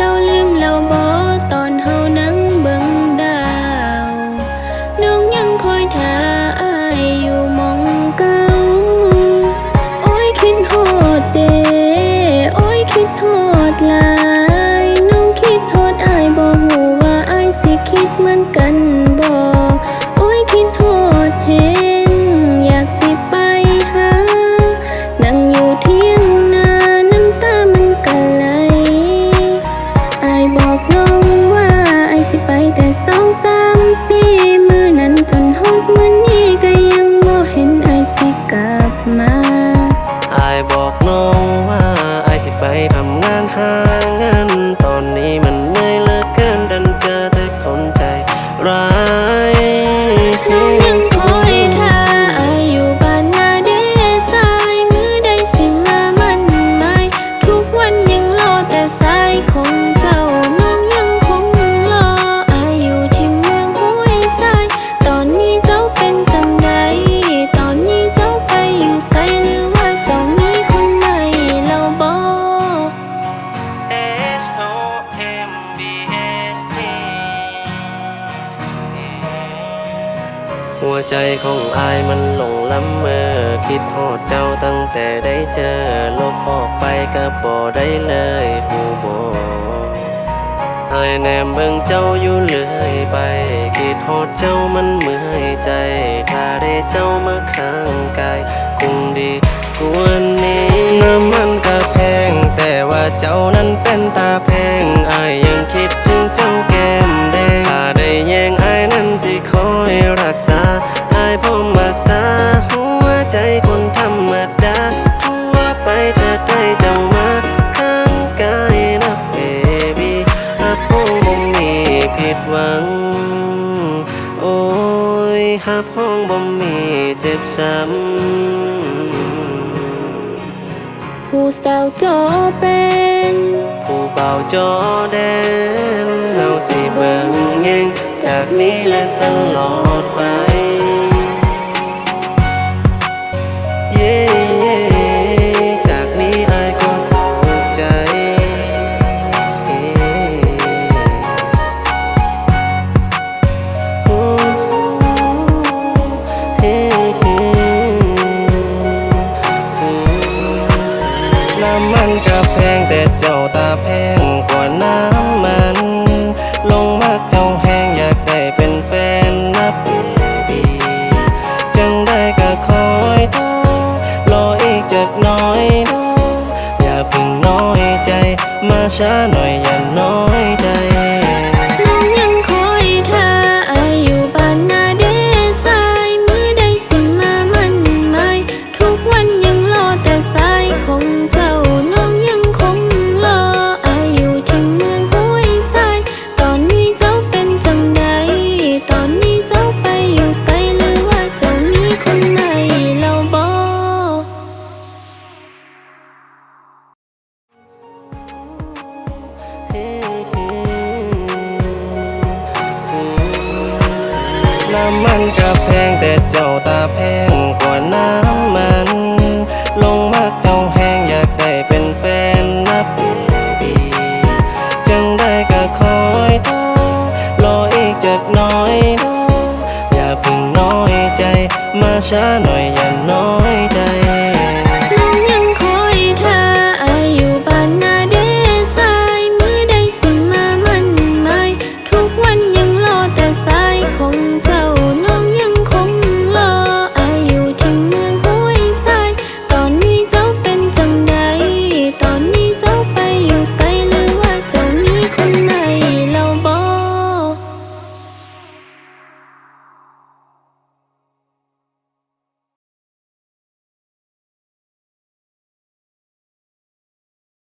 cao liêm lầu mơ บอกน้องว่าไอสิไปทำงานหา หัวใจของอายมันหลงล้ำเมอคิดโทษเจ้าตั้งแต่ได้เจอ ลบออกไปก็บ่ได้เลยหูโบอายแนมเบิ่งเจ้าอยู่เลยไป คิดโทษเจ้ามันเมื่อยใจ ถ้าได้เจ้ามาข้างกายคงดีกวนนี้น้ำมันก็แพงแต่ว่าเจ้านั้นเป็นตา หับห้องบ่มีเจ็บซ้ำผู้สาจอเป็น ผู้เป่าจอแดนเฮาสิเบิ่งแยงจากนี้และตลอดไป yeah แต่เจ้าตาแพงกว่าน้ำมัน ลงมากเจ้าแห้งอยากได้เป็นแฟนนะเบบีจังได้ก็คอยดูรออีกจากน้อยดูอย่าเพิ่งน้อยใจมาช้าหน่อยอย่าน้อย เจ้าตาแพงกว่าน้ำมัน ลงมากเจ้าแห้งอยากได้เป็นแฟนนะเบบีจังได้ก็คอยดูรออีกจักน้อยนะอย่าเพิ่งน้อยใจมาช้าหน่อยอย่า